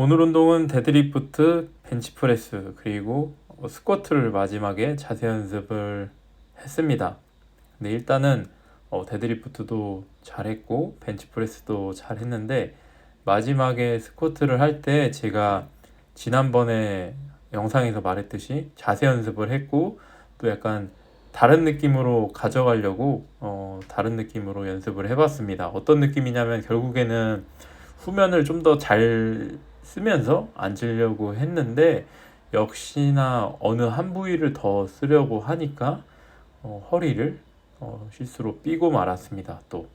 오늘 운동은 데드리프트, 벤치프레스, 그리고 어, 스쿼트를 마지막에 자세 연습을 했습니다. 근데 일단은 어, 데드리프트도 잘했고 벤치프레스도 잘했는데 마지막에 스쿼트를 할 때 제가 지난번에 영상에서 말했듯이 자세 연습을 했고 또 약간 다른 느낌으로 가져가려고 어, 다른 느낌으로 연습을 해봤습니다. 어떤 느낌이냐면 결국에는 후면을 좀 더 잘 쓰면서 앉으려고 했는데 역시나 어느 한 부위를 더 쓰려고 하니까 어, 허리를 어, 실수로 삐고 말았습니다. 또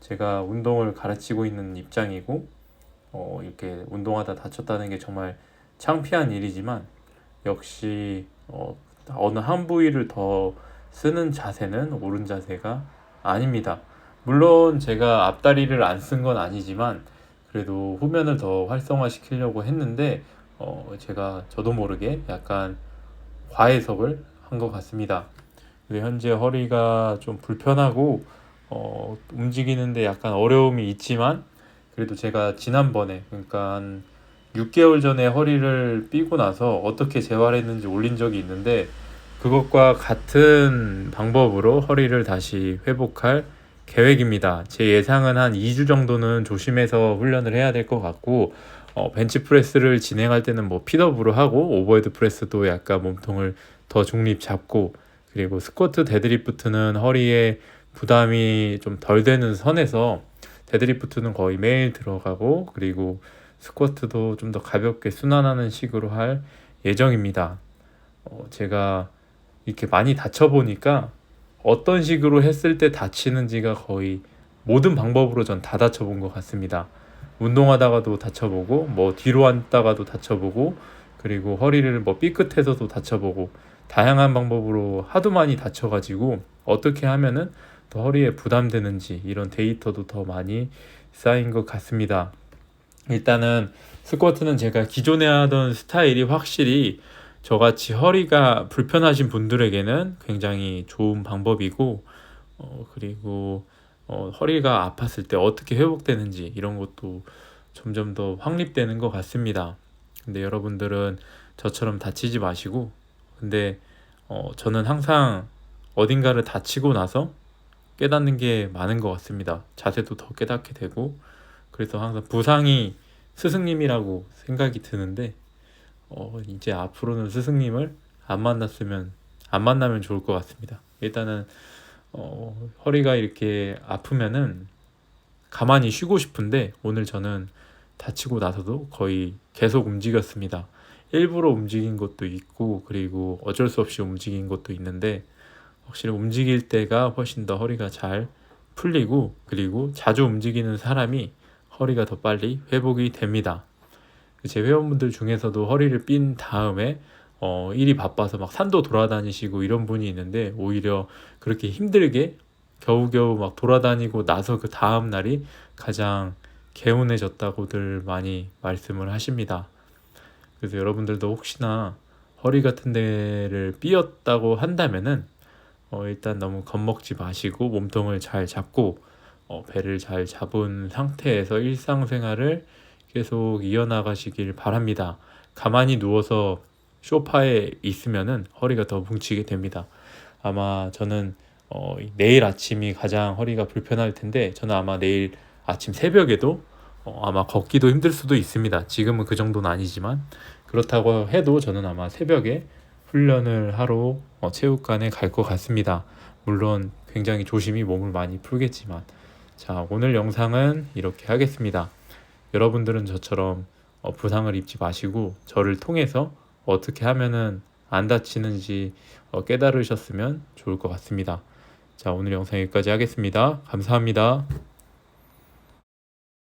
제가 운동을 가르치고 있는 입장이고 어, 이렇게 운동하다 다쳤다는 게 정말 창피한 일이지만 역시 어, 어느 한 부위를 더 쓰는 자세는 옳은 자세가 아닙니다. 물론 제가 앞다리를 안 쓴 건 아니지만 그래도 후면을 더 활성화시키려고 했는데 어, 제가 저도 모르게 약간 과해석을 한 것 같습니다. 그래서 현재 허리가 좀 불편하고 어, 움직이는데 약간 어려움이 있지만 그래도 제가 지난번에 그러니까 한 6개월 전에 허리를 삐고 나서 어떻게 재활했는지 올린 적이 있는데 그것과 같은 방법으로 허리를 다시 회복할 계획입니다. 제 예상은 한 2주 정도는 조심해서 훈련을 해야 될 것 같고 어, 벤치프레스를 진행할 때는 뭐 핏업으로 하고 오버헤드 프레스도 약간 몸통을 더 중립 잡고 그리고 스쿼트 데드리프트는 허리에 부담이 좀 덜 되는 선에서 데드리프트는 거의 매일 들어가고 그리고 스쿼트도 좀 더 가볍게 순환하는 식으로 할 예정입니다. 어, 제가 이렇게 많이 다쳐보니까 어떤 식으로 했을 때 다치는지가 거의 모든 방법으로 전 다 다쳐본 것 같습니다. 운동하다가도 다쳐보고, 뭐 뒤로 앉다가도 다쳐보고, 그리고 허리를 뭐 삐끗해서도 다쳐보고, 다양한 방법으로 하도 많이 다쳐가지고 어떻게 하면은 더 허리에 부담되는지 이런 데이터도 더 많이 쌓인 것 같습니다. 일단은 스쿼트는 제가 기존에 하던 스타일이 확실히 저같이 허리가 불편하신 분들에게는 굉장히 좋은 방법이고 어, 그리고 어, 허리가 아팠을 때 어떻게 회복되는지 이런 것도 점점 더 확립되는 것 같습니다. 근데 여러분들은 저처럼 다치지 마시고 근데 어, 저는 항상 어딘가를 다치고 나서 깨닫는 게 많은 것 같습니다. 자세도 더 깨닫게 되고 그래서 항상 부상이 스승님이라고 생각이 드는데 어, 이제 앞으로는 스승님을 안 만났으면 안 만나면 좋을 것 같습니다. 일단은 어, 허리가 이렇게 아프면은 가만히 쉬고 싶은데 오늘 저는 다치고 나서도 거의 계속 움직였습니다. 일부러 움직인 것도 있고 그리고 어쩔 수 없이 움직인 것도 있는데 확실히 움직일 때가 훨씬 더 허리가 잘 풀리고 그리고 자주 움직이는 사람이 허리가 더 빨리 회복이 됩니다. 제 회원분들 중에서도 허리를 삔 다음에 어, 일이 바빠서 막 산도 돌아다니시고 이런 분이 있는데 오히려 그렇게 힘들게 겨우겨우 막 돌아다니고 나서 그 다음 날이 가장 개운해졌다고들 많이 말씀을 하십니다. 그래서 여러분들도 혹시나 허리 같은 데를 삐었다고 한다면은 어, 일단 너무 겁먹지 마시고 몸통을 잘 잡고 어, 배를 잘 잡은 상태에서 일상생활을 계속 이어나가시길 바랍니다. 가만히 누워서 소파에 있으면은 허리가 더 뭉치게 됩니다. 아마 저는 어, 내일 아침이 가장 허리가 불편할 텐데 저는 아마 내일 아침 새벽에도 어, 아마 걷기도 힘들 수도 있습니다. 지금은 그 정도는 아니지만 그렇다고 해도 저는 아마 새벽에 훈련을 하러 어, 체육관에 갈 것 같습니다. 물론 굉장히 조심히 몸을 많이 풀겠지만 자 오늘 영상은 이렇게 하겠습니다. 여러분들은 저처럼 어, 부상을 입지 마시고 저를 통해서 어떻게 하면은 안 다치는지 어, 깨달으셨으면 좋을 것 같습니다. 자 오늘 영상 여기까지 하겠습니다. 감사합니다.